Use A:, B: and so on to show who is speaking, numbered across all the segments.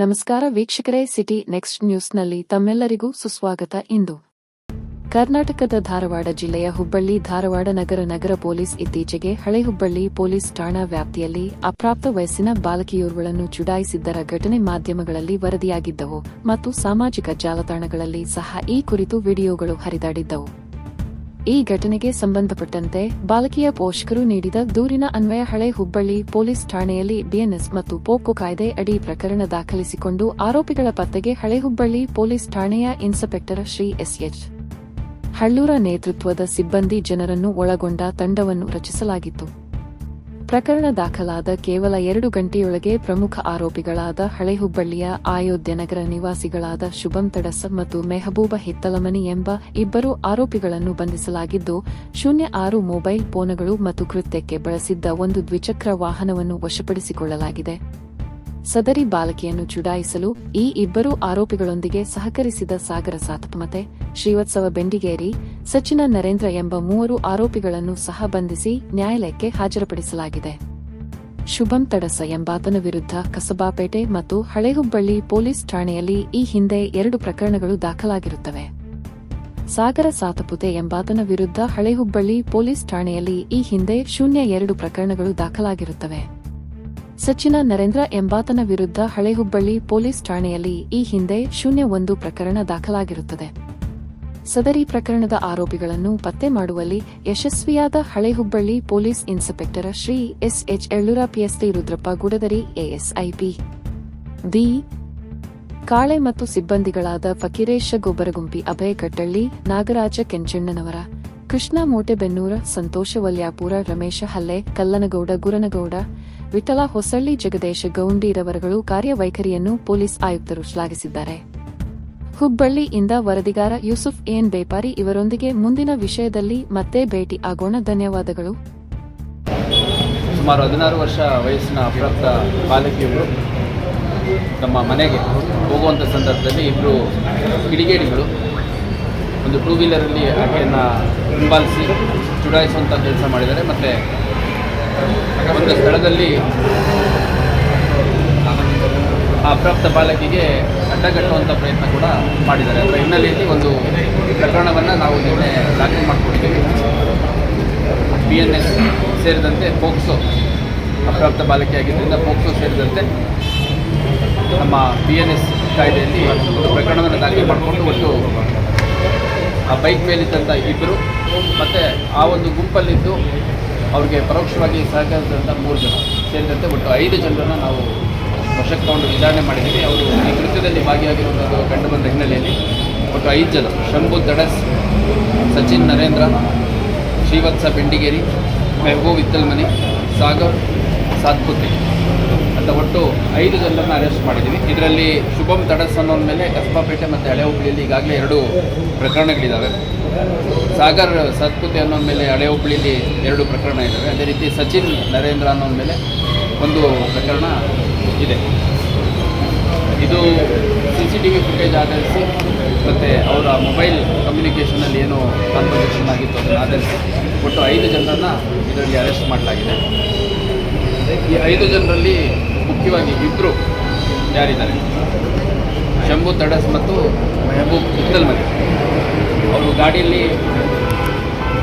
A: ನಮಸ್ಕಾರ ವೀಕ್ಷಕರೇ, city next ನ್ಯೂಸ್ನಲ್ಲಿ ತಮ್ಮೆಲ್ಲರಿಗೂ ಸುಸ್ವಾಗತ ಇಂದು. ಕರ್ನಾಟಕದ ಧಾರವಾಡ ಜಿಲ್ಲೆಯ ಹುಬ್ಬಳ್ಳಿ ಧಾರವಾಡ ನಗರ ನಗರ ಪೊಲೀಸ್ ಇತ್ತೀಚೆಗೆ ಹಳೆ ಹುಬ್ಬಳ್ಳಿ ಪೊಲೀಸ್ ಠಾಣಾ ವ್ಯಾಪ್ತಿಯಲ್ಲಿ ಅಪ್ರಾಪ್ತ ವಯಸ್ಸಿನ ಬಾಲಕಿಯೋರ್ವಳನ್ನು ಚುಡಾಯಿಸಿದ್ದರ ಘಟನೆ ಮಾಧ್ಯಮಗಳಲ್ಲಿ ವರದಿಯಾಗಿದ್ದವು ಮತ್ತು ಸಾಮಾಜಿಕ ಜಾಲತಾಣಗಳಲ್ಲಿ ಸಹ ಈ ಕುರಿತು ವಿಡಿಯೋಗಳು ಹರಿದಾಡಿದ್ದವು. ಈ ಘಟನೆಗೆ ಸಂಬಂಧಪಟ್ಟಂತೆ ಬಾಲಕಿಯ ಪೋಷಕರು ನೀಡಿದ ದೂರಿನ ಅನ್ವಯ ಹಳೆ ಹುಬ್ಬಳ್ಳಿ ಪೊಲೀಸ್ ಠಾಣೆಯಲ್ಲಿ ಬಿಎನ್ಎಸ್ ಮತ್ತು ಪೋಕೋ ಕಾಯ್ದೆ ಅಡಿ ಪ್ರಕರಣ ದಾಖಲಿಸಿಕೊಂಡು ಆರೋಪಿಗಳ ಪತ್ತೆಗೆ ಹಳೆ ಹುಬ್ಬಳ್ಳಿ ಪೊಲೀಸ್ ಠಾಣೆಯ ಇನ್ಸ್ಪೆಕ್ಟರ್ ಶ್ರೀ ಎಸ್ಎಚ್. ಹಳ್ಳೂರ ನೇತೃತ್ವದ ಸಿಬ್ಬಂದಿ ಜನರನ್ನು ಒಳಗೊಂಡ ತಂಡವನ್ನು ರಚಿಸಲಾಗಿತ್ತು. ಪ್ರಕರಣ ದಾಖಲಾದ ಕೇವಲ ಎರಡು ಗಂಟೆಯೊಳಗೆ ಪ್ರಮುಖ ಆರೋಪಿಗಳಾದ ಹಳೆ ಹುಬ್ಬಳ್ಳಿಯ ಅಯೋಧ್ಯ ನಗರ ನಿವಾಸಿಗಳಾದ ಶುಭಂ ತಡಸ ಮತ್ತು ಮೆಹಬೂಬ ಹಿತ್ತಲಮನಿ ಎಂಬ ಇಬ್ಬರು ಆರೋಪಿಗಳನ್ನು ಬಂಧಿಸಲಾಗಿದ್ದು, ಶೂನ್ಯ ಆರು ಮೊಬೈಲ್ ಫೋನ್ಗಳು ಮತ್ತು ಕೃತ್ಯಕ್ಕೆ ಬಳಸಿದ್ದ ಒಂದು ದ್ವಿಚಕ್ರ ವಾಹನವನ್ನು ವಶಪಡಿಸಿಕೊಳ್ಳಲಾಗಿದೆ. ಸದರಿ ಬಾಲಕಿಯನ್ನು ಚುಡಾಯಿಸಲು ಈ ಇಬ್ಬರು ಆರೋಪಿಗಳೊಂದಿಗೆ ಸಹಕರಿಸಿದ ಸಾಗರ ಸಾತಪಮತೆ. ಶ್ರೀವತ್ಸವ ಬೆಂಡಿಗೇರಿ ಸಚಿನ ನರೇಂದ್ರ ಎಂಬ ಮೂವರು ಆರೋಪಿಗಳನ್ನು ಸಹ ಬಂಧಿಸಿ ನ್ಯಾಯಾಲಯಕ್ಕೆ ಹಾಜರುಪಡಿಸಲಾಗಿದೆ. ಶುಭಂ ತಡಸ ಎಂಬಾತನ ವಿರುದ್ಧ ಕಸಬಾಪೇಟೆ ಮತ್ತು ಹಳೆಹುಬ್ಬಳ್ಳಿ ಪೊಲೀಸ್ ಠಾಣೆಯಲ್ಲಿ ಈ ಹಿಂದೆ ಎರಡು ಪ್ರಕರಣಗಳು ದಾಖಲಾಗಿರುತ್ತವೆ. ಸಾಗರ ಸಾತಪುತೆ ಎಂಬಾತನ ವಿರುದ್ಧ ಹಳೆಹುಬ್ಬಳ್ಳಿ ಪೊಲೀಸ್ ಠಾಣೆಯಲ್ಲಿ ಈ ಹಿಂದೆ ಶೂನ್ಯ ಎರಡು ಪ್ರಕರಣಗಳು ದಾಖಲಾಗಿರುತ್ತವೆ. ಸಚಿನ ನರೇಂದ್ರ ಎಂಬಾತನ ವಿರುದ್ಧ ಹಳೆಹುಬ್ಬಳ್ಳಿ ಪೊಲೀಸ್ ಠಾಣೆಯಲ್ಲಿ ಈ ಹಿಂದೆ ಶೂನ್ಯ ಒಂದು ಪ್ರಕರಣ ದಾಖಲಾಗಿರುತ್ತದೆ. ಸದರಿ ಪ್ರಕರಣದ ಆರೋಪಿಗಳನ್ನು ಪತ್ತೆ ಮಾಡುವಲ್ಲಿ ಯಶಸ್ವಿಯಾದ ಹಳೆಹುಬ್ಬಳ್ಳಿ police inspector Shri SH ಎಳ್ಳೂರ ಪಿಎಸ್ಟಿ Rudrappa Gudadari ASIP. D. Kale ಮತ್ತು ಸಿಬ್ಬಂದಿಗಳಾದ ಫಕೀರೇಶ ಗೊಬ್ಬರಗುಂಪಿ ಅಭಯ ಕಟ್ಟಳ್ಳಿ, ನಾಗರಾಜ ಕೆಂಚಣ್ಣನವರ, ಕೃಷ್ಣ ಮೋಟೆಬೆನ್ನೂರ, ಸಂತೋಷ ವಲ್ಯಾಪುರ, ರಮೇಶ ಹಲ್ಲೆ, ಕಲ್ಲನಗೌಡ, ಗುರನಗೌಡ, ವಿಠಲ ಹೊಸಳ್ಳಿ ಜಗದೇಶ ಗೌಂಡಿರವರುಗಳು ಕಾರ್ಯವೈಖರಿಯನ್ನು ಪೊಲೀಸ್ ಆಯುಕ್ತರು ಶ್ಲಾಘಿಸಿದ್ದಾರೆ. ಹುಬ್ಬಳ್ಳಿಯಿಂದ ವರದಿಗಾರ ಯೂಸುಫ್ ಎನ್ ಬೇಪಾರಿ ಇವರೊಂದಿಗೆ ಮುಂದಿನ ವಿಷಯದಲ್ಲಿ ಮತ್ತೆ ಭೇಟಿ ಆಗೋಣ. ಧನ್ಯವಾದಗಳು.
B: ಸುಮಾರು ಹದಿನಾರು ವರ್ಷ ವಯಸ್ಸಿನ ಅಪ್ರಾಪ್ತ ಬಾಲಕಿಯವರು ನಮ್ಮ ಮನೆಗೆ ಹೋಗುವಂಥ ಸಂದರ್ಭದಲ್ಲಿ ಇಬ್ಬರು ಕಿಡಿಗೇಡಿಗಳು ಒಂದು ಟೂ ವೀಲರಲ್ಲಿ ಆಕೆಯನ್ನು ಹಿಂಬಾಲಿಸಿ ಚುಡಾಯಿಸುವಂಥ ಕೆಲಸ ಮಾಡಿದ್ದಾರೆ. ಮತ್ತು ಒಂದು ಸ್ಥಳದಲ್ಲಿ ಆ ಅಪ್ರಾಪ್ತ ಬಾಲಕಿಗೆ ಅಡ್ಡಗಟ್ಟುವಂಥ ಪ್ರಯತ್ನ ಕೂಡ ಮಾಡಿದ್ದಾರೆ. ಅದರ ಹಿನ್ನೆಲೆಯಲ್ಲಿ ಒಂದು ಪ್ರಕರಣವನ್ನು ನಾವು ನಿನ್ನೆ ದಾಖಲೆ ಮಾಡಿಕೊಂಡಿದ್ದೀವಿ. ಬಿ ಎನ್ ಎಸ್ ಸೇರಿದಂತೆ ಪೋಕ್ಸೋ ಅಪ್ರಾಪ್ತ ಬಾಲಕಿಯಾಗಿದ್ದರಿಂದ ಪೋಕ್ಸೋ ಸೇರಿದಂತೆ ನಮ್ಮ ಬಿ ಎನ್ ಎಸ್ ಕಾಯ್ದೆಯಲ್ಲಿ ಒಂದು ಪ್ರಕರಣವನ್ನು ದಾಖಲೆ ಮಾಡಿಕೊಂಡು ಒಟ್ಟು ಆ ಬೈಕ್ ಮೇಲಿದ್ದಂಥ ಇಬ್ಬರು ಮತ್ತು ಆ ಒಂದು ಗುಂಪಲ್ಲಿದ್ದು ಅವ್ರಿಗೆ ಪರೋಕ್ಷವಾಗಿ ಸಹಕರಿಸಿದಂಥ ಮೂರು ಜನ ಸೇರಿದಂತೆ ಒಟ್ಟು ಐದು ಜನರನ್ನು ನಾವು ವಶಕ್ಕೆ ತಗೊಂಡು ವಿಚಾರಣೆ ಮಾಡಿದ್ದೀವಿ ಅವರು ಈ ಕೃತ್ಯದಲ್ಲಿ ಭಾಗಿಯಾಗಿರುವಂಥದ್ದು ಕಂಡು ಬಂದ ಹಿನ್ನೆಲೆಯಲ್ಲಿ ಒಟ್ಟು ಐದು ಜನ. ಶಂಭು ದಡಸ್, ಸಚಿನ್ ನರೇಂದ್ರ, ಶ್ರೀವತ್ಸ ಬೆಂಡಿಗೇರಿ, ಮೆಹಬೂಬ್ ಇತ್ತಲ್ಮನಿ, ಸಾಗರ್ ಸಾತ್ಪುತ್ರಿ. ಅಂತ ಒಟ್ಟು ಐದು ಜನರನ್ನು ಅರೆಸ್ಟ್ ಮಾಡಿದ್ದೀವಿ ಇದರಲ್ಲಿ ಶುಭಂ ತಡಸ್ ಅನ್ನೋನ ಮೇಲೆ ಕಸ್ಬಾಪೇಟೆ ಮತ್ತು ಹಳೆ ಹುಬ್ಬಳ್ಳಿಯಲ್ಲಿ ಈಗಾಗಲೇ ಎರಡು ಪ್ರಕರಣಗಳಿದ್ದಾವೆ ಸಾಗರ್ ಸತ್ಪುತಿ ಅನ್ನೋದ ಮೇಲೆ ಹಳೆ ಹುಬ್ಬಳ್ಳಿಯಲ್ಲಿ ಎರಡು ಪ್ರಕರಣ ಇದ್ದಾವೆ ಅದೇ ರೀತಿ ಸಚಿನ್ ನರೇಂದ್ರ ಅನ್ನೋದ್ಮೇಲೆ ಒಂದು ಪ್ರಕರಣ ಇದೆ. ಇದು C C T V footage ಆಧರಿಸಿ, ಮತ್ತು ಅವರ ಮೊಬೈಲ್ ಕಮ್ಯುನಿಕೇಷನಲ್ಲಿ ಏನು ಕಾನ್ವರ್ಸೇಷನ್ ಆಗಿತ್ತು ಅದನ್ನು ಆಧರಿಸಿ. ಒಟ್ಟು ಐದು ಜನರನ್ನು ಇದರಲ್ಲಿ ಅರೆಸ್ಟ್ ಮಾಡಲಾಗಿದೆ. ಈ ಐದು ಜನರಲ್ಲಿ ಮುಖ್ಯವಾಗಿ ಇಬ್ಬರು ಯಾರಿದ್ದಾರೆ? ಶಂಭು ತಡಸ್ ಮತ್ತು ಮೆಹಬೂಬ್ ಮನೆ ಅವರು ಗಾಡಿಯಲ್ಲಿ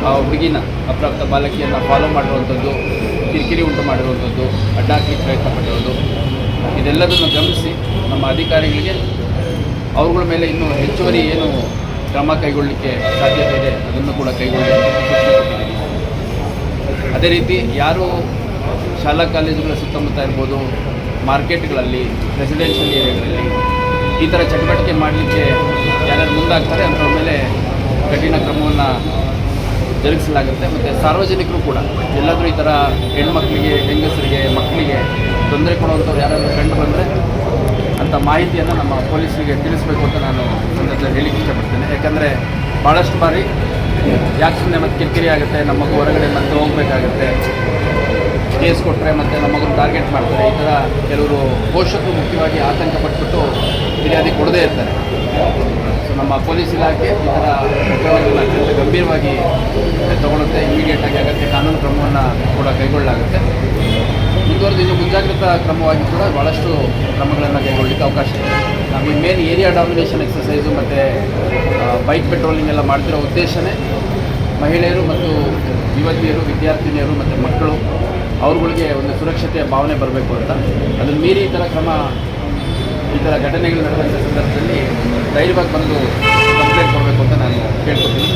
B: ಆ ಹುಡುಗಿನ ಅಪ್ರಾಪ್ತ ಬಾಲಕಿಯನ್ನು ಫಾಲೋ ಮಾಡಿರುವಂಥದ್ದು ಕಿರಿಕಿರಿ ಉಂಟು ಮಾಡಿರುವಂಥದ್ದು, ಅಡ್ಡಾಕಿ ಪ್ರಯತ್ನ ಪಟ್ಟಿರೋದು ಇದೆಲ್ಲದನ್ನು ಗಮನಿಸಿ ನಮ್ಮ ಅಧಿಕಾರಿಗಳಿಗೆ, ಅವರುಗಳ ಮೇಲೆ ಇನ್ನೂ ಹೆಚ್ಚುವರಿ ಏನು ಕ್ರಮ ಕೈಗೊಳ್ಳಲಿಕ್ಕೆ ಸಾಧ್ಯತೆ ಇದೆ, ಅದನ್ನು ಕೂಡ ಕೈಗೊಳ್ಳಲಿಕ್ಕೆ ಅದೇ ರೀತಿ ಯಾರು ಶಾಲಾ ಕಾಲೇಜುಗಳ ಸುತ್ತಮುತ್ತ ಇರ್ಬೋದು, ಮಾರ್ಕೆಟ್ಗಳಲ್ಲಿ ರೆಸಿಡೆನ್ಷಿಯಲ್ ಏರಿಯಾಗಳಲ್ಲಿ, ಈ ಥರ ಚಟುವಟಿಕೆ ಮಾಡಲಿಕ್ಕೆ ಯಾರ್ಯಾರು ಮುಂದಾಗ್ತಾರೆ, ಅಂಥವ್ರ ಮೇಲೆ ಕಠಿಣ ಕ್ರಮವನ್ನು ಜರುಗಿಸಲಾಗುತ್ತೆ ಮತ್ತು ಸಾರ್ವಜನಿಕರು ಕೂಡ, ಎಲ್ಲಾದರೂ ಈ ಥರ ಹೆಣ್ಮಕ್ಳಿಗೆ, ಹೆಂಗಸರಿಗೆ, ಮಕ್ಕಳಿಗೆ ತೊಂದರೆ ಕೊಡುವಂಥವ್ರು ಯಾರಾದರೂ ಕಂಡು ಬಂದರೆ ಅಂಥ ಮಾಹಿತಿಯನ್ನು ನಮ್ಮ ಪೊಲೀಸರಿಗೆ ತಿಳಿಸ್ಬೇಕು ಅಂತ ನಾನು ಸಂದರ್ಭದಲ್ಲಿ ಹೇಳಿಕ್ಕೆ ಇಷ್ಟಪಡ್ತೇನೆ. ಯಾಕಂದರೆ ಭಾಳಷ್ಟು ಬಾರಿ ಯಾಕೆ ಮತ್ತೆ ಕಿರಿಕಿರಿ ಆಗುತ್ತೆ, ನಮ್ಮ ಹೊರಗಡೆ ಮತ್ತೆ ಹೋಗಬೇಕಾಗುತ್ತೆ, ಕೇಸ್ ಕೊಟ್ಟರೆ ಮತ್ತು ನಮ್ಮ ಮಗನ ಟಾರ್ಗೆಟ್ ಮಾಡ್ತಾರೆ, ಈ ಥರ ಕೆಲವರು ಪೋಷಕರು ಮುಖ್ಯವಾಗಿ ಆತಂಕ ಪಟ್ಬಿಟ್ಟು ಫಿರ್ಯಾದಿ ಕೊಡದೇ ಇರ್ತಾರೆ. ನಮ್ಮ ಪೊಲೀಸ್ ಇಲಾಖೆ ಈ ಥರ ಪ್ರಕರಣಗಳನ್ನ ಅತ್ಯಂತ ಗಂಭೀರವಾಗಿ ತಗೊಳುತ್ತೆ ಇಮಿಡಿಯೇಟಾಗಿ ಅಗತ್ಯ ಕಾನೂನು ಕ್ರಮವನ್ನು ಕೂಡ ಕೈಗೊಳ್ಳಲಾಗುತ್ತೆ. ಮುಂದುವರೆದು ಇನ್ನು ಮುಂಜಾಗ್ರತಾ ಕ್ರಮವಾಗಿ ಕೂಡ ಭಾಳಷ್ಟು ಕ್ರಮಗಳನ್ನು ಕೈಗೊಳ್ಳಲಿಕ್ಕೆ ಅವಕಾಶ ಇದೆ. ನಮಗೆ ಮೇನ್ ಏರಿಯಾ ಡಾಮಿನೇಷನ್ ಎಕ್ಸಸೈಸು ಮತ್ತು ಬೈಕ್ ಪೆಟ್ರೋಲಿಂಗ್ ಎಲ್ಲ ಮಾಡ್ತಿರೋ ಉದ್ದೇಶವೇ ಮಹಿಳೆಯರು ಮತ್ತು ಯುವತಿಯರು, ವಿದ್ಯಾರ್ಥಿನಿಯರು ಮತ್ತು ಮಕ್ಕಳು, ಅವ್ರುಗಳಿಗೆ ಒಂದು ಸುರಕ್ಷತೆಯ ಭಾವನೆ ಬರಬೇಕು ಅಂತ. ಅದನ್ನು ಮೀರಿ ಈ ಥರ ಕ್ರಮ ಈ ಥರ ಘಟನೆಗಳು ನಡೆದಂಥ ಸಂದರ್ಭದಲ್ಲಿ ಧೈರ್ಯವಾಗಿ ಬಂದು ಕಂಪ್ಲೇಂಟ್ ಕೊಡಬೇಕು ಅಂತ ನಾನು ಕೇಳ್ಕೊತೀನಿ.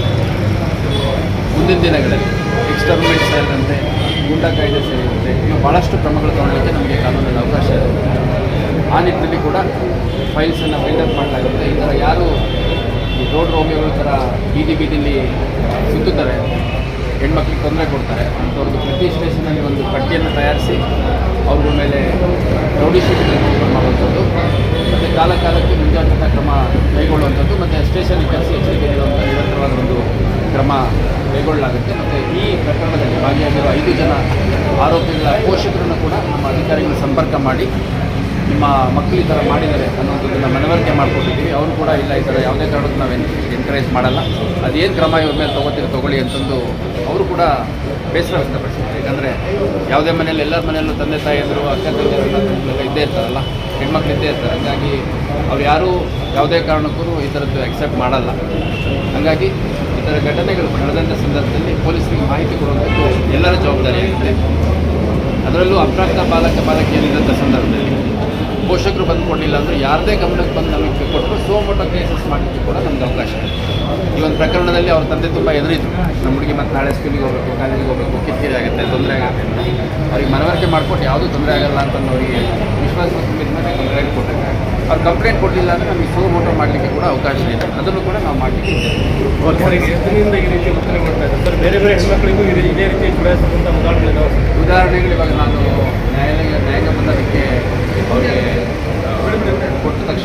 B: ಮುಂದಿನ ದಿನಗಳಲ್ಲಿ ಎಕ್ಸ್ಟರ್ಮೆಂಟ್ ಸೇರಿದಂತೆ ಗೂಂಡಾ ಕಾಯ್ದೆ ಸೇರಿದಂತೆ ಇನ್ನು ಭಾಳಷ್ಟು ಕ್ರಮಗಳು ತಗೊಳ್ಳೋಕ್ಕೆ ನಮಗೆ ಕಾನೂನಲ್ಲಿ ಅವಕಾಶ ಇದೆ. ಆ ನಿಟ್ಟಿನಲ್ಲಿ ಕೂಡ ಫೈಲ್ಸನ್ನು ಬಿಲ್ಡಪ್ ಮಾಡಲಾಗುತ್ತೆ ಈ ಥರ ಯಾರು ಈ ರೋಡ್ ರೋಗಿಗಳ ಥರ ಬೀದಿ ಬೀದಿಲಿ ಸುತ್ತುತ್ತಾರೆ ಹೆಣ್ಮಕ್ಳಿಗೆ ತೊಂದರೆ ಕೊಡ್ತಾರೆ, ಅಂಥವ್ರದ್ದು ಪ್ರತಿ ಸ್ಟೇಷನಲ್ಲಿ ಒಂದು ಪಟ್ಟಿಯನ್ನು ತಯಾರಿಸಿ ಅವ್ರ ಮೇಲೆ ರೌಡಿ ಶೀಟ್ಗಳನ್ನು ಓಪನ್ ಮಾಡುವಂಥದ್ದು. ಮತ್ತು ಕಾಲ ಕಾಲಕ್ಕೆ ಮುಂಜಾಗ್ರತಾ ಕ್ರಮ ಕೈಗೊಳ್ಳುವಂಥದ್ದು. ಮತ್ತು ಸ್ಟೇಷನ್ ಕರೆಸಿ ಎಚ್ಚರಿಕೆ ನೀಡುವಂಥ ನಿರಂತರವಾದ ಒಂದು ಕ್ರಮ ಕೈಗೊಳ್ಳಲಾಗುತ್ತೆ. ಮತ್ತು ಈ ಪ್ರಕರಣದಲ್ಲಿ ಭಾಗಿಯಾಗಿರುವ ಐದು ಜನ ಆರೋಪಿಗಳ ಪೋಷಕರನ್ನು ಕೂಡ ನಮ್ಮ ಅಧಿಕಾರಿಗಳು ಸಂಪರ್ಕ ಮಾಡಿ, ನಿಮ್ಮ ಮಕ್ಕಳು ಈ ಥರ ಮಾಡಿದ್ದಾರೆ ಅನ್ನೋದನ್ನು ಮನವರಿಕೆ ಮಾಡ್ಕೊಟ್ಟಿದ್ದೀವಿ. ಅವರು ಕೂಡ ಇಲ್ಲ, ಈ ಥರ ಯಾವುದೇ ಕಾರಣಕ್ಕೂ ನಾವು ಎನ್ಕರೇಜ್ ಮಾಡಲ್ಲ. ಅದೇನು ಕ್ರಮ ಇವ್ರ ಮೇಲೆ ತೊಗೋತೀರಿ, ತೊಗೊಳ್ಳಿ ಅಂತಂದು ಅವರು ಕೂಡ ಬೇಸರ ವ್ಯಕ್ತಪಡಿಸಿದ್ದಾರೆ. ಯಾಕಂದರೆ ಯಾವುದೇ ಮನೆಯಲ್ಲಿ ಎಲ್ಲರ ಮನೆಯಲ್ಲೂ ತಂದೆ ತಾಯಿಯಂದರು, ಅಕ್ಕ ತಂದೆಯರೆಲ್ಲ ಇದ್ದೇ ಇರ್ತಾರಲ್ಲ, ಹೆಣ್ಮಕ್ಳು ಇದ್ದೇ ಇರ್ತಾರೆ. ಹಾಗಾಗಿ ಅವ್ರು ಯಾರೂ ಯಾವುದೇ ಕಾರಣಕ್ಕೂ ಈ ಥರದ್ದು ಎಕ್ಸೆಪ್ಟ್ ಮಾಡಲ್ಲ. ಹಾಗಾಗಿ ಈ ಥರ ಘಟನೆಗಳು ನಡೆದಂಥ ಸಂದರ್ಭದಲ್ಲಿ ಪೊಲೀಸರಿಗೆ ಮಾಹಿತಿ ಕೊಡುವಂಥದ್ದು ಎಲ್ಲರ ಜವಾಬ್ದಾರಿಯಾಗಿದೆ. ಅದರಲ್ಲೂ ಅಪ್ರಾಪ್ತ ಬಾಲಕ ಬಾಲಕಿಯಲ್ಲಿದ್ದಂಥ ಸಂದರ್ಭದಲ್ಲಿ. ಪೋಷಕರು ಬಂದು ಕೊಡಲಿಲ್ಲ ಅಂದರೆ ಯಾರದೇ ಗಮನಕ್ಕೆ ಬಂದು ನಮಗೆ ಕೊಟ್ಟರು ಸೋಮೋಟೋ ಕೇಸಸ್ ಮಾಡಲಿಕ್ಕೆ ಕೂಡ ನಮ್ಗೆ ಅವಕಾಶ ಇದೆ. ಈ ಒಂದು ಪ್ರಕರಣದಲ್ಲಿ ಅವ್ರ ತಂದೆ ತುಂಬ ಎದುರಿದ್ರು ನಮ್ಮ ಹುಡುಗಿ ಮತ್ತು ನಾಳೆ ಸ್ಕೂಲಿಗೆ ಹೋಗಬೇಕು ಕಾಲೇಜಿಗೆ ಹೋಗಬೇಕು ಕಿರಿಕಿರಿ ಆಗುತ್ತೆ ತೊಂದರೆ ಆಗುತ್ತೆ ಅವ್ರಿಗೆ ಮನವರಿಕೆ ಮಾಡಿಕೊಟ್ಟು ಯಾವುದೂ ತೊಂದರೆ ಆಗಲ್ಲ ಅಂತ ಅವರಿಗೆ ವಿಶ್ವಾಸ ತುಂಬಿದ ಮೇಲೆ ಕಂಪ್ಲೇಂಟ್ ಕೊಟ್ಟಿದ್ದಾರೆ. ಅವ್ರು ಕಂಪ್ಲೇಂಟ್ ಕೊಡಲಿಲ್ಲ ಅಂದರೆ ನಮಗೆ ಸೋ ಮೋಟೋ ಮಾಡಲಿಕ್ಕೆ ಕೂಡ ಅವಕಾಶ ಇದೆ. ಅದನ್ನು ಕೂಡ ನಾವು ಮಾಡಲಿಕ್ಕೆ
C: ಸರ್ ಬೇರೆ ಬೇರೆ ಹೆಣ್ಮಕ್ಳಿಗೂ ಇದೇ ಇದೇ ರೀತಿ
B: ಉದಾಹರಣೆಗಳು ಇವಾಗ ನಾನು ನ್ಯಾಯಾಲಯ ನ್ಯಾಯಾಂಗ ಬಂದದಕ್ಕೆ ಅವರಿಗೆ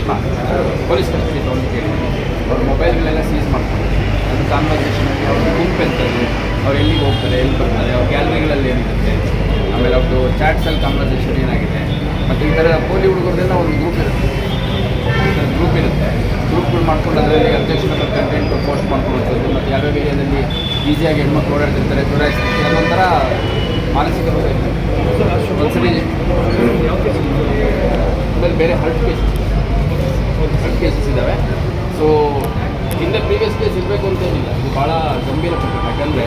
B: ತಕ್ಷಣ ಪೊಲೀಸ್ ಕಸ್ಟಡಿ ತೊಗೊಂಡು ಕೇಳಿದ್ದೀನಿ ಅವ್ರ ಮೊಬೈಲ್ಗಳೆಲ್ಲ ಸೀಸ್ ಮಾಡ್ಕೊಂಡು ಅದು ಕಾನ್ವರ್ಸೇಷನಲ್ಲಿ ಅವ್ರ ಗುಂಪು ಎಂಥದ್ದು ಅವ್ರು ಎಲ್ಲಿಗೆ ಹೋಗ್ತಾರೆ ಎಲ್ಲಿ ಬರ್ತಾರೆ ಅವ್ರ ಗ್ಯಾಲರಿಗಳಲ್ಲಿ ಏನಿರುತ್ತೆ ಆಮೇಲೆ ಅವ್ರದ್ದು ಚಾಟ್ಸಲ್ಲಿ ಕಾನ್ವರ್ಸೇಷನ್ ಏನಾಗಿದೆ ಮತ್ತು ಈ ಥರ ಪೋಲಿ ಹುಡುಗರದೆಲ್ಲ ಒಂದು ಗ್ರೂಪ್ ಇರುತ್ತೆ ಗ್ರೂಪ್ ಇರುತ್ತೆ ಗ್ರೂಪ್ಗಳು ಮಾಡ್ಕೊಂಡು ಅದರಲ್ಲಿ ಅಧ್ಯಕ್ಷರ ಕಂಟೆಂಟ್ ಪೋಸ್ಟ್ ಮಾಡ್ಕೊಳ್ಳೋದು ಮತ್ತು ಯಾವ್ಯಾವ ಏರಿಯಾದಲ್ಲಿ ಈಸಿಯಾಗಿ ಹೆಣ್ಮಕ್ಳು ಓಡಾಡ್ತಿರ್ತಾರೆ ಚುಡಾಯಿಸ್ತಿರ್ತಾರೆ ಅದೊಂಥರ ಮಾನಸಿಕ ರೋಗ ಇರ್ತದೆ ಒಂದ್ಸರಿ ಆಮೇಲೆ ಬೇರೆ ಹರ್ಟ್ ಕೇಸಸ್ ಹರ್ಟ್ ಕೇಸಸ್ ಇದ್ದಾವೆ ಸೊ ಹಿಂದೆ ಪ್ರೀವಿಯಸ್ ಕೇಸ್ ಇರಬೇಕು ಅಂತೇನಿಲ್ಲ ಇದು ಭಾಳ ಗಂಭೀರ ಪ್ರಕರಣ. ಯಾಕಂದರೆ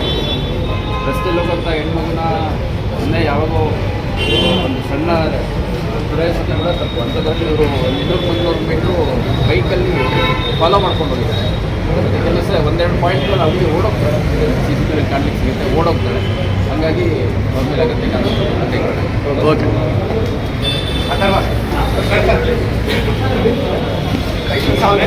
B: ರಸ್ತೆಯಲ್ಲಿ ಹೋಗುವಂಥ ಹೆಣ್ಮಗುನ ಸುಮ್ಮನೆ ಯಾವಾಗೋ ಒಂದು ಸಣ್ಣ ಪ್ರದೇಶಕ್ಕೆ ಕೂಡ ತಪ್ಪು ಅಂಥದ್ರಲ್ಲಿ ಇವರು ಇನ್ನೂರು ಮುನ್ನೂರು ಮೀಟ್ರು ಬೈಕಲ್ಲಿ ಫಾಲೋ ಮಾಡ್ಕೊಂಡು ಹೋಗಿದ್ದಾರೆ. ಕೆಲವು ಒಂದೆರಡು ಪಾಯಿಂಟ್ಗಳು ಅವ್ರಿಗೆ ಓಡೋಗ್ತಾರೆ ಸಿ ಸಿ ಟಿ ವಿ ಕಾಣಲಿಕ್ಕೆ ಸಿಗುತ್ತೆ ಓಡೋಗ್ತಾರೆ ಹಾಗಾಗಿ ಅಗತ್ಯ ಕಾನೂನು
C: ಓಕೆ
B: ಅಥವಾ 开心上来，